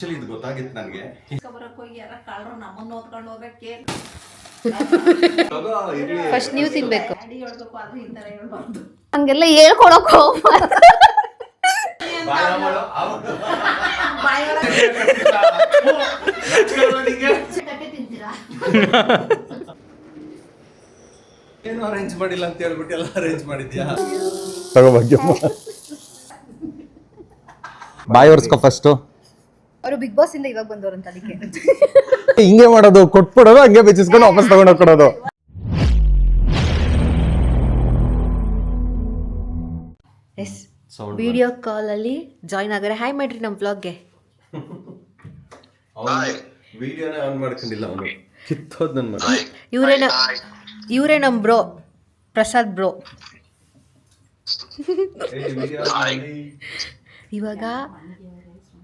Actually ಇದು ಗೊತ್ತಾಗಿತ್ತು ನನಗೆ. ಫಸ್ಟ್ ನೀವು ತಿನ್ಬೇಕು. ಹಂಗೆಲ್ಲ ಹೇಳ್ಕೊಳಕ್ ಬಾಯಿ ಏನು ಅರೇಂಜ್ ಮಾಡಿಲ್ಲ ಅಂತ ಹೇಳ್ಬಿಟ್ಟು ಎಲ್ಲ ಅರೇಂಜ್ ಮಾಡಿದ್ಯಾ? ತಗೋ ಭಾಗ್ಯಮ್ಮ. ಬಾಯ್ ಒರ್ಸ್ಕೊ ಫಸ್ಟು ಅವರು ಬಿಗ್ ಬಾಸ್ ಇಂದ ಇವಾಗ ಬಂದವರಂತ ಅದಕ್ಕೆ. ಹಿಂಗೆ ಮಾಡೋದು ಕೊಟ್ಬಿಡೋದು ಹಂಗೆ ಬೆಚ್ಚಿಸ್ಕೊಂಡು ವಾಪಸ್ ತಗೊಂಡು ಕೊಡೋದು ಎಸ್ ವಿಡಿಯೋ ಕಾಲ್ ಅಲ್ಲಿ ಜಾಯಿನ್ ಆಗರೆ ಹಾಯ್ ಮಾಡ್ರಿ ನಮ್ಮ ಬ್ಲಾಗ್ಗೆ ವಿಡಿಯೋನೇ ಆನ್ ಮಾಡ್ಕೊಂಡಿಲ್ಲ ಅವನು. ಕಿತ್ತೋದ್ ನನ್ನ ಮಗ. ಇವರೇ ಇವರೇ ನಮ್ಮ ಬ್ರೋ ಪ್ರಸಾದ್ ಬ್ರೋ. ಇವಾಗ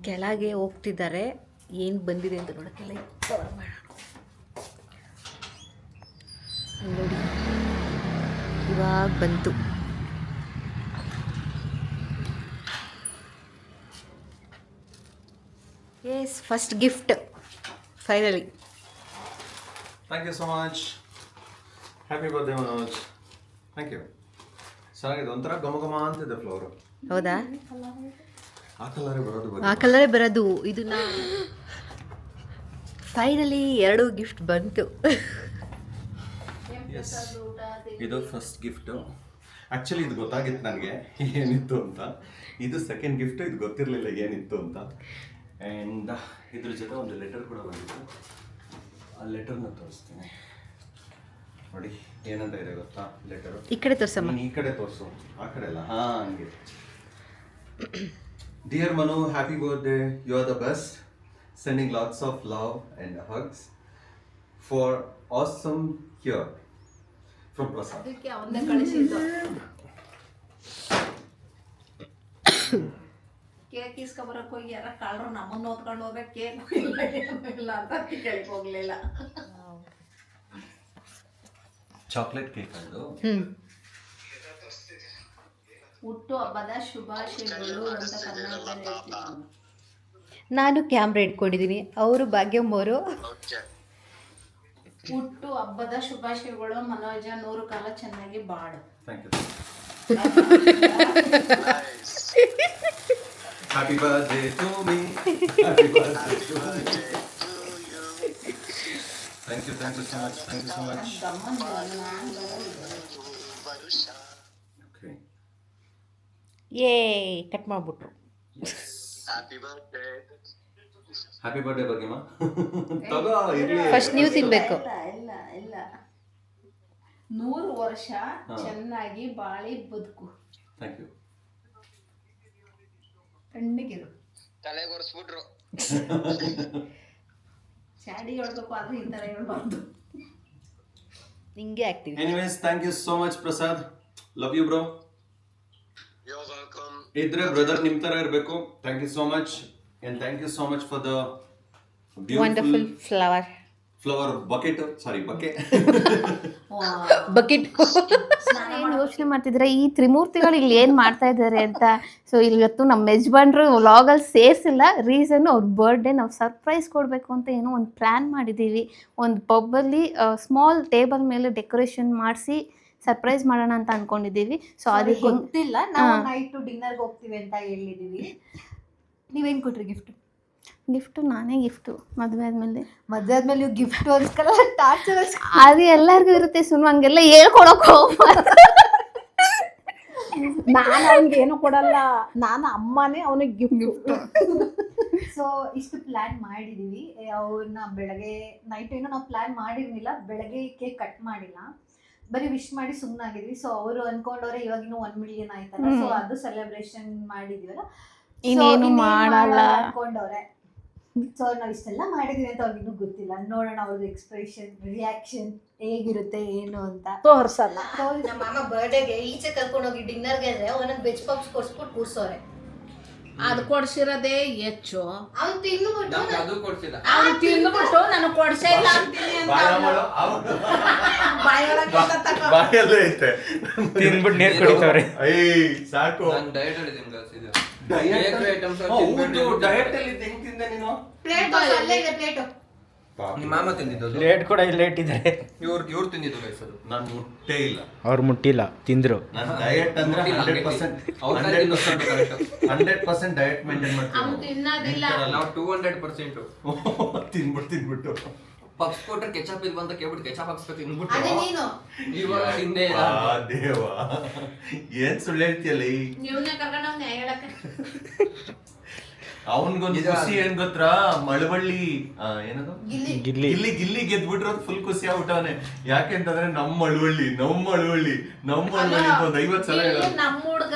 ಕೆಳಗೆ ಹೋಗ್ತಿದ್ದಾರೆ. ಏನು ಬಂದಿದೆ ಅಂತ ನೋಡೋಕ್ಕೆಲ್ಲ ಕವರ್ ಮಾಡೋಣ. ನೋಡಿ. ಇವಾಗ ಬಂತು. Yes first gift finally thank you so much happy birthday Manoj thank you ಚೆನ್ನಾಗಿದೆ. ಒಂಥರ ಘಮ ಘಮ ಅಂತಿದೆ ಫ್ಲವರು ಹೌದಾ? ಆ ಕಲರೇ ಬರೋದು ಇದನ್ನ ಫೈನಲಿ ಎರಡು ಗಿಫ್ಟ್ ಬಂತು. ಇದು ಫಸ್ಟ್ ಗಿಫ್ಟು ಆ್ಯಕ್ಚುಲಿ ಇದು ಗೊತ್ತಾಗಿತ್ತು ನನಗೆ. ಏನಿತ್ತು ಅಂತ. ಇದು ಸೆಕೆಂಡ್ ಗಿಫ್ಟು ಇದು ಗೊತ್ತಿರಲಿಲ್ಲ ಏನಿತ್ತು ಅಂತ. ಆ್ಯಂಡ್ ಇದ್ರ ಜೊತೆ ಒಂದು ಲೆಟರ್ ಕೂಡ ಬಂದಿತ್ತು. ಆ ಲೆಟರ್ನ ತೋರಿಸ್ತೀನಿ. ನೋಡಿ ಏನಂತ ಇದೆ ಗೊತ್ತಾ ಲೆಟರು ಈ ಕಡೆ ತೋರಿಸಮ್ಮ. ಈ ಕಡೆ ತೋರಿಸು. ಆ ಕಡೆ ಅಲ್ಲ. ಹಾಂ ಹಂಗೆ. Dear Manu happy birthday. You are the best Sending lots of love and hugs for awesome cure from Prasad ಅದಕ್ಕೆ ಅವನ್ನೇ ಕಳಿಸಿದ್ದು. ಕೇಕ್ ಇಸ್ಕೊಬರಕ್ ಹೋಗಿ ಯಾರ ಕಳ್ರು ನಮ್ಮನ್ನ ಓದ್ಕೊಂಡು ಹೋಗ್ಬೇಕು. ಕೇಕ್ ಇಲ್ಲ ಏನೂ ಇಲ್ಲ ಅಂತ ಕೇಳಕ್ ಹೋಗ್ಲಿಲ್ಲ. ಚಾಕ್ಲೇಟ್ ಕೇಕ್ ಅದು. ಹ್ಮ್ ಹುಟ್ಟು ಹಬ್ಬದ ಶುಭಾಶಯಗಳು ಅಂತ ಕನ್ನಡದಲ್ಲಿ ಹೇಳ್ತೀನಿ ನಾನು ಕ್ಯಾಮ್ರಾ ಇಟ್ಕೊಂಡಿದ್ದೀನಿ ಅವರು ಭಾಗ್ಯಮ್ಮ ಅವರು ಹುಟ್ಟು ಹಬ್ಬದ ಶುಭಾಶಯಗಳು ಮನೋಜ ನೂರು ಕಾಲ ಚೆನ್ನಾಗಿ ಬಾಳು. Thank you happy birthday to me happy birthday to much. Thank you thank you so much thank you so much okay ಏ ಕಟ್ ಮಾಡ್ಬಿಟ್ರು. ಹ್ಯಾಪಿ ಬರ್ಡೇ ಬಗ್ಗೆ ತಗೋ ಇರ್ಲಿ. ಫಸ್ಟ್ ನೀವು ತಿನ್ಬೇಕು. ಇಲ್ಲ ಇಲ್ಲ ನೂರು ವರ್ಷ ಚೆನ್ನಾಗಿ ಬಾಳಿ ಬದುಕು. Thank you ತಣ್ಣಗಿರು. ಚಾಡಿ ಹೇಳ್ಬೇಕು ಆದ್ರೆ ಈ ಥರ ಹೇಳ್ಬಾರ್ದು. ಹಿಂಗೆ ಆಗ್ತೀವಿ anyways thank you so much Prasad. Love you bro ಇದ್ರೆ ಬ್ರದರ್ ನಿಮ್ ತರ ಇರಬೇಕು. Thank you so much and thank you so much for the wonderful flower flower bucket sorry ಬಕೆ bucket ಏನು ಯೋಚನೆ ಮಾಡ್ತಿದ್ರೆ ಈ ತ್ರಿಮೂರ್ತಿಗಳು ಇಲ್ಲಿ ಏನು ಮಾಡ್ತಾ ಇದ್ದಾರೆ ಅಂತ? ಸೊ ಇವತ್ತು ನಮ್ಮ ಯಜಮಾನ್ರು ವ್ಲಾಗಲ್ಲಿ ಸೇರಿಸಿಲ್ಲ. ರೀಸನ್ ಅವ್ರ ಬರ್ಡೇ ನಾವು ಸರ್ಪ್ರೈಸ್ ಕೊಡಬೇಕು ಅಂತ ಏನೋ ಒಂದು ಪ್ಲಾನ್ ಮಾಡಿದ್ದೀವಿ. ಒಂದು ಪಬ್ಬಲ್ಲಿ ಸ್ಮಾಲ್ ಟೇಬಲ್ ಮೇಲೆ ಡೆಕೋರೇಷನ್ ಮಾಡಿಸಿ ಸರ್ಪ್ರೈಸ್ ಮಾಡೋಣ ಅಂತ ಅನ್ಕೊಂಡಿದ್ದೀವಿ. ಸೊ ಅದು ಗೊತ್ತಿಲ್ಲ. ನಾವು ನೈಟ್ ಡಿನ್ನರ್ಗೆ ಹೋಗ್ತೀವಿ ಅಂತ ಹೇಳಿದೀವಿ. ನೀವೇನ್ ಕೊಟ್ರಿ ಗಿಫ್ಟ್ ಗಿಫ್ಟು ನಾನೇ ಗಿಫ್ಟು ಮದುವೆ ಆದಮೇಲೆ. ಮದುವೆ ಆದ್ಮೇಲೆ ನೀವು ಗಿಫ್ಟ್ ಅನ್ಸ್ಕಲ್ಲ ಟಾರ್ಚರ್ ಅದು ಎಲ್ಲರಿಗೂ ಇರುತ್ತೆ ಸುಮ್ಮನೆ ಹಂಗೆಲ್ಲ ಹೇಳ್ಕೊಳಕ್ ಹೋಗ್ಬಾರ್ದು. ನಾನು ಅವ್ನಿಗೆ ಏನು ಕೊಡಲ್ಲ. ನಾನು ಅಮ್ಮನೇ ಅವನಿಗೆ ಗಿಫ್ಟ್ ಸೊ ಇಷ್ಟು ಪ್ಲಾನ್ ಮಾಡಿದೀವಿ. ಅವ್ರನ್ನ ಬೆಳಗ್ಗೆ ನೈಟ್ ಏನೋ ನಾವು ಪ್ಲಾನ್ ಮಾಡಿರ್ಲಿಲ್ಲ. ಬೆಳಗ್ಗೆ ಕೇಕ್ ಕಟ್ ಮಾಡಿಲ್ಲ. ಬರೀ ವಿಶ್ ಮಾಡಿ ಸುಮ್ಮನಾಗಿದ್ವಿ ಸೊ ಅವರು ಅನ್ಕೊಂಡವ್ರೆ ಇವಾಗ ಇನ್ನೂ ಒನ್ ಮಿಲಿಯನ್ ಆಯ್ತಲ್ಲ. ಸೊ ಅದು ಸೆಲೆಬ್ರೇಷನ್ ಮಾಡಿದೀವಲ್ಲ. ಇನ್ನೇನು ಇನ್ನೇನ್ ಮಾಡಲ್ಲ. ಅನ್ಕೊಂಡವ್ರೆ. ಸೊ ನಾವು ಇಷ್ಟೆಲ್ಲ ಮಾಡಿದ್ವಿ ಅಂತ ಅವ್ರಿಗಿನ್ನೂ ಗೊತ್ತಿಲ್ಲ. ನೋಡೋಣ ಅವ್ರದ್ದು ಎಕ್ಸ್ಪ್ರೆಷನ್ ರಿಯಾಕ್ಷನ್ ಹೇಗಿರುತ್ತೆ ಏನು ಅಂತ. ತೋರ್ಸಲ್ಲ. ನಮ್ಮ ಮಾಮ ಬರ್ಡೇಗೆ ಈಚೆ ಕರ್ಕೊಂಡು ಹೋಗಿ ಡಿನ್ನರ್ಗೆ ಅಂದ್ರೆ ಒಂದೊಂದು ವೆಜ್ ಪಾಪ್ಸ್ ಕೊಡ್ಸ್ಬಿಟ್ಟು ಕೂರ್ಸೋರೆ. ಅದು ಕೊಡ್ಸಿರೋದೇ ಹೆಚ್ಚು. ಅವ್ನು ತಿಂದ್ಬಿಟ್ಟು ನಮ್ಗೆ ಅದು ಕೊಡ್ಸಿಲ್ಲ. ಅವ್ನು ತಿಂದ್ಬಿಟ್ಟು ನನಗೆ ಕೊಡ್ಸೇ ಇಲ್ಲ. ಅಂತೀನಿ ಅಂತ ಬಾಯೊಳಗೆ ತಕ. ಬಾಯಲ್ಲೇ ಐತೆ. ತಿಂದ್ಬಿಟ್ಟು ನೀರು ಕುಡಿತವ್ರೆ. ಏಯ್ ಸಾಕು. ನಾನು ಡಯಟ್ ಅಲ್ಲಿ Bakery ಅಲ್ಲಿ- ತಿನ್ಬೇಡಿ diet ಅಲ್ಲಿ ಹೆಂಗ್ ತಿಂದೆ ನೀನು? ಪ್ಲೇಟ್ ಅಲ್ಲೇ. ಇದೆ ಪ್ಲೇಟು ನಿಮ್ಮ ಮಾಮ ತಿಂದಿದ್ದು? ಲೇಟ್ ಕೂಡ ಇಲ್ಲಿ ಲೇಟ್ ಇದ್ದಾರೆ. ಇವ್ರು ಇವ್ರು ತಿಂದಿದ್ದು ಗೈಸ್ ಅದು. ನಾನು ಮುಟ್ಟೇ ಇಲ್ಲ. ಅವ್ರು ಮುಟ್ಟಿಲ್ಲ ತಿಂದ್ರು. ನಾನು ಡಯಟ್ ಅಂದ್ರೆ ಹಂಡ್ರೆಡ್. ಪರ್ಸೆಂಟ್ ಅವ್ರ. ಹಂಡ್ರೆಡ್ ಪರ್ಸೆಂಟ್ ಡಯಟ್ ಮೇಂಟೈನ್ ಅವ್ನು ಮಾಡ್ತೀನಿ ತಿನ್ನೋದಿಲ್ಲ. ನಾವು ಟೂ ಹಂಡ್ರೆಡ್ ಪರ್ಸೆಂಟ್ ತಿನ್ಬಿಟ್ಟು ತಿನ್ಬಿಟ್ಟು ಪಪ್ಸ್ ಕೊಟ್ರೆ ಕೆಚಪ್ ಇಲ್ವಾ ಅಂತ ಕೇಳ್ಬಿಟ್ಟು ಕೆಚಪ್ ಹಾಕ್ಸ್ಬೇಕು ಅದೇ ತಿನ್ಬಿಟ್ಟು ನೀನು. ಇವಾಗ ಹಿಂದೆ ಆ ದೇವ ಏನ್ ಸುಳ್ಳು ಹೇಳ್ತೀಯಲ್ಲ ಈ ನೀವನ್ನೇ ಕರ್ಕೊಂಡು ಅವ್ನ ಹೇಳಕ್ಕೆ. ಅವನ್ಗೊಂದು ಖುಷಿ ಏನ್ ಗೊತ್ತಾ ಮಳವಳ್ಳಿ ಆ, ಏನದು? ಇಲ್ಲಿ ಗಿಲ್ಲಿ. ಗಿಲ್ಲಿ ಫುಲ್ ಖುಷಿ ಆಗ್ಬಿಟ್ಟವನೆ. ಯಾಕೆಂತಂದ್ರೆ ನಮ್ಮ ಮಳವಳ್ಳಿ ನಮ್ಮ ಮಳವಳ್ಳಿ ನಮ್ಮ ಮಳವಳ್ಳಿ ಅಂತ ಒಂದ್ ಐವತ್ ಸಲ ಹೇಳೋದು. ನಮ್ಮ ಹುಡ್ಗ?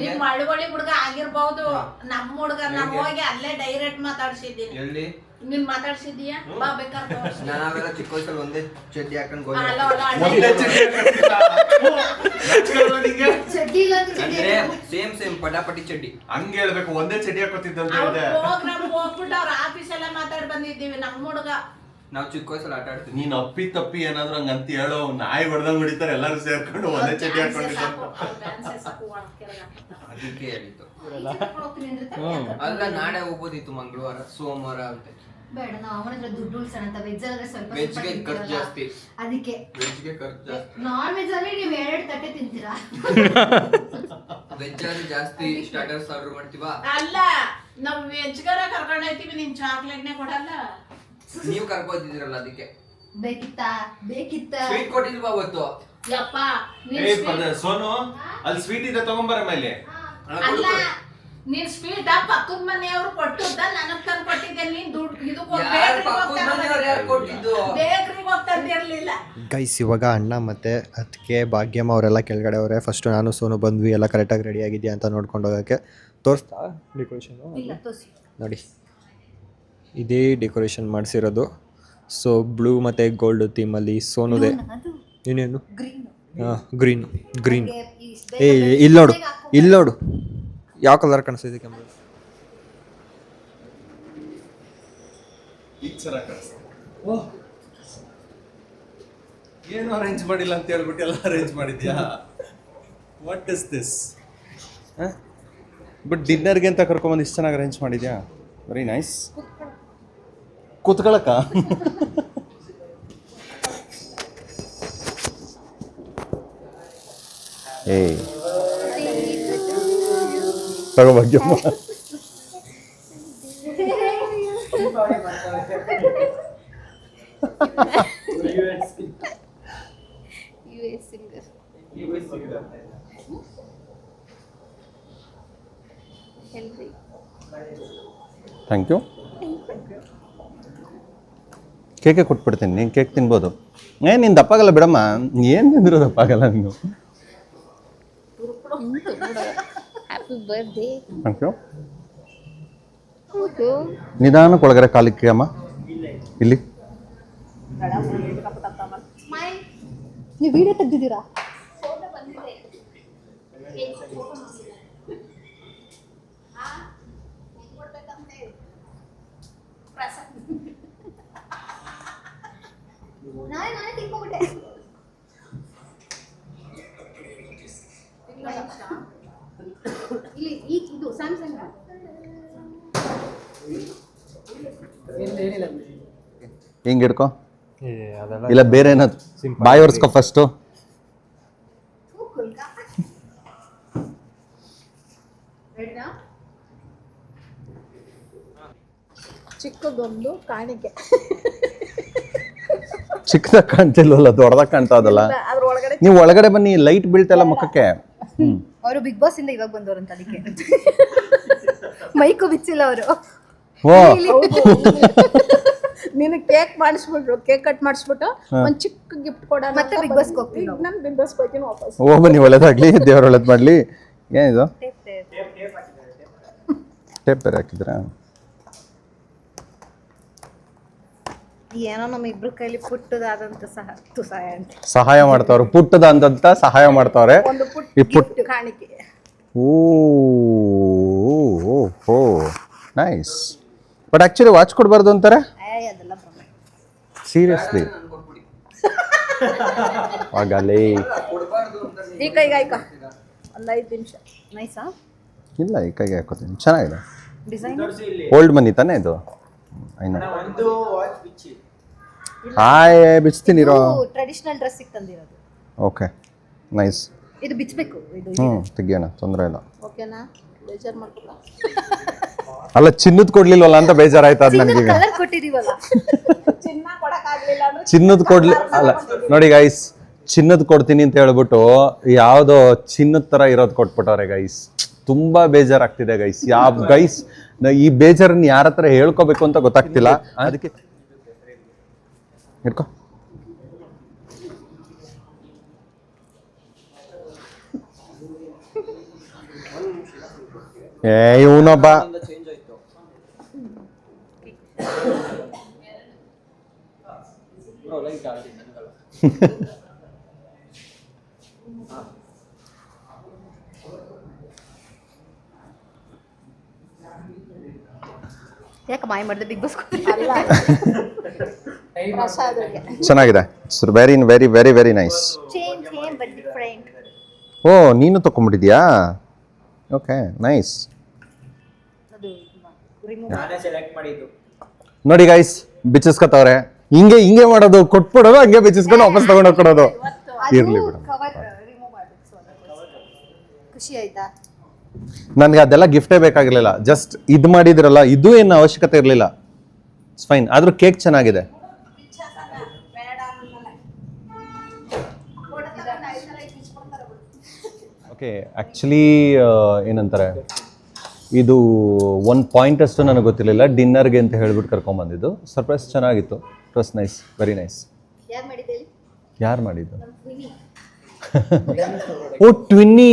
ನಿಮ್ ಮಳವಳ್ಳಿ ಹುಡ್ಗ ಆಗಿರ್ಬಹುದು ನಮ್ಮ ಹುಡ್ಗ ನಾವ್ ಹೋಗಿ? ಅಲ್ಲೇ ಡೈರೆಕ್ಟ್ ಮಾತಾಡ್ಸಿದ್ದೀನಿ. ಎಲ್ಲಿ? ನೀನ್ ಮಾತಾಡ್ಸಿದೀಯಾ ಬಾ ಬೇಕಾದ್ರೆ ತೋರ್ಸು. ನಾನು ಅವೆಲ್ಲ ಚಿಕ್ಕ ವಯಸ್ಸಲ್ಲಿ ಒಂದೇ ಚಡ್ಡಿ ಹಾಕೊಂಡು ಗೋಲಿ ಅಲ್ಲ, ಅಲ್ಲ, ಅಲ್ಲ. ಚಡ್ಡಿ ಇಲ್ಲ ಅಂದ್ರೆ ಚಡ್ಡಿ ಅಂದ್ರೆ ಹಾಕು. ಸೇಮ್ ಸೇಮ್ ಪಟಾಪಟಿ ಚಡ್ಡಿ. ಹಂಗೆ ಹೇಳ್ಬೇಕು ಒಂದೇ ಚಡ್ಡಿ ಹಾಕೋತಿದ್ದ ಅಂತ ಅವ್ರ ಹೇಳ್ದೆ. ಪ್ರೋಗ್ರಾಮ್ ಹೋಗ್ಬಿಟ್ಟು ಅವ್ರ ಆಫೀಸ್ ಎಲ್ಲ ಮಾತಾಡ್ ಬಂದಿದ್ದೀವಿ ನಮ್ಮ ಹುಡ್ಗ. ನಾವು ಚಿಕ್ಕ ವಯಸ್ಸಲ್ಲಿ ಆಟ ಆಡ್ತೀವಿ. ನೀನ್ ಅಪ್ಪಿ ತಪ್ಪಿ ಏನಾದ್ರು ಹಂಗ ಅಂತ ಹೇಳೋ ನಾಯಿ ಹೊಡೆದಂಗ್ ಹೊಡಿತಾರೆ ಎಲ್ಲರೂ ಸೇರ್ಕೊಂಡು ಒಂದೇ ಚಟಿ ಡ್ಯಾನ್ಸೇ ಹಾಕೊಂಡಿದ್ದ ಸಾಕು, ಅವ್ರ್ ಡ್ಯಾನ್ಸೇ ಸಾಕು, ಒಳಗ್ ಕೆಳಗ್ ಹಾಕ್ತಾರೆ. ಅದಕ್ಕೆ ಹೇಳಿದ್ದು. ಅಲ್ಲ ನಾಳೆ ಹೋಗ್ಬೋದಿತ್ತು ಮಂಗಳವಾರ ಸೋಮವಾರ ಅಂತ. ಬೇಡ ನಾವು ಅವನ ಹತ್ರ ದುಡ್ಡು ಉಳ್ಸೋಣ ಅಂತ ವೆಜ್ ಆದ್ರೆ ಸ್ವಲ್ಪ Veg ಸ್ವಲ್ಪ ಗೆ ಖರ್ಚು ತಿಂತೀರಲ್ಲ. ಜಾಸ್ತಿ. ಅದಕ್ಕೆ. ವೆಜ್ಗೆ ಖರ್ಚು ಜಾಸ್ತಿ. ನಾನ್ ವೆಜ್ ಅಲ್ಲಿ ನೀವು ಎರಡೆರಡು ತಟ್ಟೆ ತಿಂತೀರಾ? ವೆಜ್ ಅಲ್ಲಿ ಜಾಸ್ತಿ ಸ್ಟಾರ್ಟರ್ಸ್ ಆರ್ಡರ್ ಮಾಡ್ತೀವಾ? ಅಲ್ಲ ನಾವ್ ವೆಜ್ಗಾರ ಕರ್ಕೊಂಡ್ ಹೋಗ್ತೀವಿ ನೀನ್ ಚಾಕ್ಲೇಟ್ನೇ ಕೊಡಲ್ಲ. ನೀವು ಕರ್ಕೋತಿದ್ದೀರಲ್ಲ ಅದಕ್ಕೆ. ಬೇಕಿತ್ತಾ? ಬೇಕಿತ್ತ? ಸ್ವೀಟ್ ಕೊಟ್ಟಿಲ್ವಾ ಅವತ್ತು? ಯಪ್ಪ ನೀನ್ ಏ sweet- ಸೋನು ಅಲ್ಲಿ ಸ್ವೀಟ್ ಇದೆ ತಗೊಂಬರ ಮೇಲೆ. ಅಲ್ಲ ನೀನ್ ಸ್ವೀಟ್ ಪಕ್ಕದ ಮನೆಯವ್ರು ಕೊಟ್ಟದ್ದ ನನಗ್ ತಂದ್ ಕೊಟ್ಟಿದ್ದೆ ನೀನ್ ದುಡ್ಡು ಇದು ಯಾರ್ ಪಕ್ಕದ ಮನೆಯವ್ರು ಯಾರ್ ಕೊಟ್ಟಿದ್ದು? ಬೇಕ್ರಿಗೆ ಹೋಗ್ತಂದಿರ್ಲಿಲ್ಲ ಗೈಸ್ ಇವಾಗ ಅಣ್ಣ ಮತ್ತೆ ಅದಕ್ಕೆ ಭಾಗ್ಯಮ್ಮ ಅವರೆಲ್ಲ ಕೆಳಗಡೆ ಅವರೇ. ಫಸ್ಟು ನಾನು ಸೋನು ಬಂದ್ವಿ ಎಲ್ಲ ಕರೆಕ್ಟಾಗಿ ರೆಡಿ ಆಗಿದೆಯಾ ಅಂತ ನೋಡ್ಕೊಂಡು ಹೋಗಕ್ಕೆ. ತೋರಿಸ್ತಾ ಡೆಕೋರೇಷನು ಇಲ್ಲ ತೋಸಿ ನೋಡಿ. ಇದೇ ಡೆಕೋರೇಷನ್ ಮಾಡಿಸಿರೋದು. ಸೊ ಬ್ಲೂ ಮತ್ತು ಗೋಲ್ಡ್ ಥೀಮಲ್ಲಿ ಸೋನುದೆ. ಇನ್ನೇನು? ಗ್ರೀನ್ ಹಾಂ ಗ್ರೀನ್ ಗ್ರೀನ್ ಏ ಇಲ್ಲಿ ನೋಡು ಇಲ್ಲಿ ನೋಡು. ಯಾವ ಕಲರ್ ಕಾಣಿಸ್ತಿದೆ ಕ್ಯಾಮ್ರಾ ಏನು ಅರೇಂಜ್ ಮಾಡಿಲ್ಲ ಅಂತ ಹೇಳ್ಬಿಟ್ಟು ಎಲ್ಲ ಅರೇಂಜ್ ಮಾಡಿದ್ಯಾ? ವಾಟ್ ಇಸ್ ದಿಸ್ ಬಟ್ ಡಿನ್ನರ್ಗೆ ಅಂತ ಕರ್ಕೊಂಬಂದು ಇಷ್ಟು ಚೆನ್ನಾಗಿ ಅರೇಂಜ್ ಮಾಡಿದ್ಯಾ? ವೆರಿ ನೈಸ್ ಕೂತ್ಕೊಳಕ್ಕ ಏ ತಗೋ ಭಾಗ್ಯಮ್ಮ ಥ್ಯಾಂಕ್ ಯು ಕೇಕೆ ಕೊಟ್ಬಿಡ್ತೀನಿ ನೀನು ಕೇಕ್ ತಿನ್ಬೋದು. ಏ ನೀನು ದಪ್ಪಾಗಲ್ಲ ಬಿಡಮ್ಮ. ಏನು ತಿಂದಿರೋ ದಪ್ಪಾಗಲ್ಲ ನೀನು. ಹ್ಯಾಪಿ ಬರ್ಡೇ ಥ್ಯಾಂಕ್ ಯು ನಿಧಾನಕ್ಕೆ ಒಳಗಡೆ ಕಾಲಿಕ್ಕೆ ಅಮ್ಮ. ಇಲ್ಲಿ. ನೀವು ವಿಡಿಯೋ ತೆಗ್ದಿದ್ದೀರಾ? ತಿನ್ಕೊಂಡ್ಬಿಟ್ಟೆ ಇಲ್ಲಿ ಈ ಇದು ಸ್ಯಾಮ್ಸಂಗ್ ಹಿಂಗೆ ಹಿಡ್ಕೊ ಇಲ್ಲ ಬೇರೆ ಏನಾದ್ರು? ಬಾಯಿ ಒರೆಸ್ಕೊ ಫಸ್ಟು ಚಿಕ್ಕ ಚಿಕ್ಕದೊಂದು ಕಾಣಿಕೆ. ಚಿಕ್ಕದಾಗ ಕಾಣ್ತಿಲ್ವಲ್ಲ ದೊಡ್ಡದಾಗ ಕಾಣ್ತಾ ಇದಲ್ಲ ಅದ್ರ ಒಳಗಡೆ ನೀವು ಒಳಗಡೆ ಬನ್ನಿ ಲೈಟ್ ಬೀಳ್ತಲ್ಲ ಮುಖಕ್ಕೆ. ಹ್ಮ್. ಅವರು ಬಿಗ್ ಬಾಸ್ ಇಂದ ಇವಾಗ ಬಂದವರಂತ ಅದಕ್ಕೆ. ಮೈಕು ಬಿಚ್ಚಿಲ್ಲ ಅವರು. ನೀನು ನಿನ್ ಕೇಕ್ ಮಾಡಿಸ್ಬಿಟ್ರು ಕೇಕ್ ಕಟ್ ಮಾಡಿಸ್ಬಿಟ್ಟು ಒಂದ್ ಚಿಕ್ಕ ಗಿಫ್ಟ್ ಕೊಡ ಮತ್ತೆ ಬಿಗ್ ಬಾಸ್ಗೆ ಹೋಗ್ತೀವಿ ನಾನು ಬಿಗ್ ಬಾಸ್ ಹೋಗ್ತೀನಿ ವಾಪಸ್. ಓ ಬನ್ನಿ ಒಳ್ಳೇದಾಗ್ಲಿ. ದೇವ್ರ ಒಳ್ಳೇದು ಮಾಡಲಿ. ಏನಿದು ಟೇಪ್ ಬೇರೆ ಹಾಕಿದ್ರಾ ಏನೋ ನಮ್ಮ ಇಬ್ರು ಕೈಲಿ ಪುಟ್ಟದಾದಂತ ಸಹ ಸಹಾಯ ಅಂತ. ಸಹಾಯ ಮಾಡ್ತಾವ್ರೆ ಪುಟ್ಟದ ಅಂತಂತ ಸಹಾಯ ಮಾಡ್ತಾವ್ರೆ. ಒಂದು ಈ ಪುಟ್ಟ ಕಾಣಿಕೆ. ಓ ಓ ಓ ನೈಸ್. ಬಟ್ ಆ್ಯಕ್ಚುಲಿ ವಾಚ್ ಕೊಡಬಾರ್ದು ಅಂತಾರೆ? ಏ ಅದೆಲ್ಲ ಭ್ರಮೆ. ಸೀರಿಯಸ್ಲಿ ಆಗಲೇ. ಈ ಕೈಗೆ ಆಯ್ಕ ಒಂದು ಐದು ನಿಮಿಷ. ನೈಸಾ ಇಲ್ಲ ಈ ಕೈಗೆ ಹಾಕೋತೀನಿ. ಚೆನ್ನಾಗಿದೆ. ಡಿಸೈನ್ ಓಲ್ಡ್ ಮನಿ ತಾನೇ ಇದು? ಐನ ಹಾಯ್ ಬಿಚ್ತೀನಿ ಇರೋ ಟ್ರೆಡಿಷನಲ್ ಡ್ರೆಸ್ ತಂದಿರೋದು. ಓಕೆ ನೈಸ್ ಇದು ಬಿಚ್ಚಬೇಕು ಇದು ಹ್ಞೂ ತೆಗಿಯೋಣ ತೊಂದರೆ ಇಲ್ಲ. ಓಕೆನಾ ಬೇಜಾರು ಮಾಡ್ಕೊಲ್ಲ ಅಲ್ಲ ಚಿನ್ನದ ಕೊಡ್ಲಿಲ್ವಲ್ಲ ಅಂತ ಬೇಜಾರಾಯ್ತು ಅದು ನನಗೆ ಕಲರ್ ಕೊಟ್ಟಿದೀವಲ್ಲ. ಚಿನ್ನ ಕೊಡಕ್ಕಾಗ್ಲಿಲ್ಲ ಅಂದ್ರೆ ಚಿನ್ನದ ಕೊಡ್ಲಿ ಅಲ್ಲ ನೋಡಿ ಗೈಸ್ ಚಿನ್ನದ ಕೊಡ್ತೀನಿ ಅಂತ ಹೇಳ್ಬಿಟ್ಟು ಯಾವುದೋ ಚಿನ್ನದ ಥರ ಇರೋದು ಕೊಟ್ಬಿಟ್ಟವ್ರೆ ಗೈಸ್ ತುಂಬಾ ಬೇಜಾರಾಗ್ತಿದೆ ಗೈಸ್ ಯಾವ ಗೈಸ್ ಈ ಬೇಜಾರನ್ನ ಯಾರ ಹತ್ರ ಹೇಳ್ಕೋಬೇಕು ಅಂತ ಗೊತ್ತಾಗ್ತಿಲ್ಲ. ಅದಕ್ಕೆ ಹಿಡ್ಕೊ ಏ ಇವನೊಬ್ಬ ಯಾಕೆ ಮಾಯ ಮಾಡಿದೆ ಬಿಗ್ ಬಾಸ್ ಅದ್ರಿಗೆ ಚೆನ್ನಾಗಿದೆ. It's very very very very nice ಓ ನೀನು ತಗೊಂಡ್ಬಿಟ್ಟಿದ್ಯಾ ಓಕೆ ನೈಸ್ ಅದು ರಿಮೂವ್ ನಾನೇ ಸೆಲೆಕ್ಟ್ ಮಾಡಿದ್ದು. ನೋಡಿ ಗೈಸ್ ಬಿಚ್ಚಿಸ್ಕೊತವ್ರೆ. ಹಿಂಗೆ ಹಿಂಗೆ ಮಾಡೋದು ಕೊಟ್ಬಿಡೋದು ಹಂಗೆ ಬಿಚ್ಚಿಸ್ಕೊಂಡು ವಾಪಸ್ ತಗೊಂಡೋಗಿ ಕೊಡೋದು ಇರ್ಲಿ ಬಿಡು. ಅದಕ್ಕೋಸ್ಕರ. ಖುಷಿ ಆಯ್ತಾ? ನನಗೆ ಅದೆಲ್ಲ ಗಿಫ್ಟೇ ಬೇಕಾಗಿರ್ಲಿಲ್ಲ. ಜಸ್ಟ್ ಇದು ಮಾಡಿದ್ರಲ್ಲ ಇದು ಏನು ಅವಶ್ಯಕತೆ ಇರಲಿಲ್ಲ. ಇಟ್ಸ್ ಫೈನ್ ಆದ್ರೂ ಕೇಕ್ ಚೆನ್ನಾಗಿದೆ. ಓಕೆ ಆ್ಯಕ್ಚುಲಿ ಏನಂತಾರೆ ಇದು ಒನ್ ಪಾಯಿಂಟ್ ಅಷ್ಟು ನನಗೆ ಗೊತ್ತಿರಲಿಲ್ಲ ಡಿನ್ನರ್ಗೆ ಅಂತ ಹೇಳ್ಬಿಟ್ಟು ಕರ್ಕೊಂಬಂದಿದ್ದು ಸರ್ಪ್ರೈಸ್ ಚೆನ್ನಾಗಿತ್ತು. It was nice very nice ಯಾರು ಮಾಡಿದ್ದೆ ಹೇಳಿ? ಯಾರು ಮಾಡಿದ್ದು? ಓ ಟ್ವಿನ್ನಿ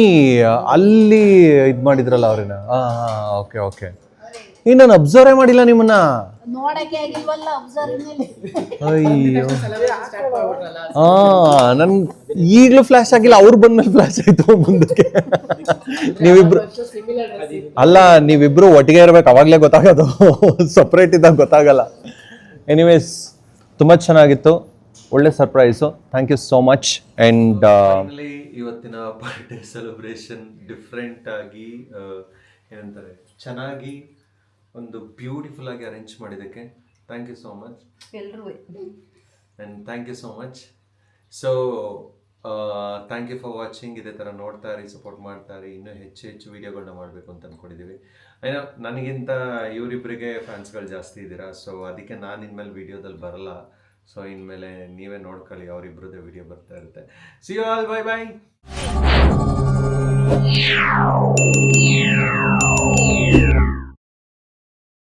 ಅಲ್ಲಿ ಇದು ಮಾಡಿದ್ರಲ್ಲ ಅವ್ರನ್ನ ಹಾಂ ಹಾಂ ಓಕೆ ಓಕೆ ಇನ್ನು ನಾನು ಅಬ್ಸರ್ವೇ ಮಾಡಿಲ್ಲ ನಿಮ್ಮನ್ನ. ನೋಡಕ್ಕೆ ಆಗಿಲ್ವಲ್ಲ ಅಬ್ಸರ್ವ್ ಮೇಲೆ. ಅಯ್ಯೋ. ಹಾ ನನ್ ಈಗಲೂ ಫ್ಲಾಶ್ ಆಗಿಲ್ಲ ಅವ್ರು ಬಂದ್ಮೇಲೆ ಫ್ಲಾಶ್ ಆಯ್ತು ಮುಂದಕ್ಕೆ. ನೀವಿಬ್ರು ಅಲ್ಲ ನೀವಿಬ್ರು ಒಟ್ಟಿಗೆ ಇರ್ಬೇಕು ಅವಾಗಲೇ ಗೊತ್ತಾಗೋದು. ಸಪ್ರೇಟ್ ಇದ್ದಾಗ ಗೊತ್ತಾಗಲ್ಲ. ಎನಿವೇಸ್ ತುಂಬ ಚೆನ್ನಾಗಿತ್ತು. ಒಳ್ಳೆ surprise thank you so much and finally ಇವತ್ತಿನ ಬರ್ಡೇ ಸೆಲೆಬ್ರೇಷನ್ ಡಿಫ್ರೆಂಟ್ ಆಗಿ ಏನಂತಾರೆ ಚೆನ್ನಾಗಿ ಒಂದು ಬ್ಯೂಟಿಫುಲ್ ಆಗಿ ಅರೇಂಜ್ ಮಾಡಿದ್ದಕ್ಕೆ. ಥ್ಯಾಂಕ್ ಯು ಸೋ ಮಚ್ ಎಲ್ಲರೂ and thank you so much so thank you for watching ಇದೇ ಥರ ನೋಡ್ತಾ ಇರಿ ಸಪೋರ್ಟ್ ಮಾಡ್ತಾ ಇರಿ. ಇನ್ನೂ ಹೆಚ್ಚು ಹೆಚ್ಚು ವೀಡಿಯೋಗಳನ್ನ ಮಾಡಬೇಕು ಅಂತ ಅಂದ್ಕೊಂಡಿದ್ದೀವಿ ಏನೋ ನನಗಿಂತ ಇವರಿಬ್ಬರಿಗೆ ಫ್ಯಾನ್ಸ್ಗಳು ಜಾಸ್ತಿ ಇದ್ದೀರಾ ಸೊ ಅದಕ್ಕೆ ನಾನು ಇನ್ಮೇಲೆ ವೀಡಿಯೋದಲ್ಲಿ ಬರಲ್ಲ. ಸೊ ಇನ್ಮೇಲೆ ನೀವೇ ನೋಡ್ಕೊಳ್ಳಿ ಅವರಿಬ್ಬರದೇ ವಿಡಿಯೋ ಬರ್ತಾ ಇರುತ್ತೆ. See you all bye bye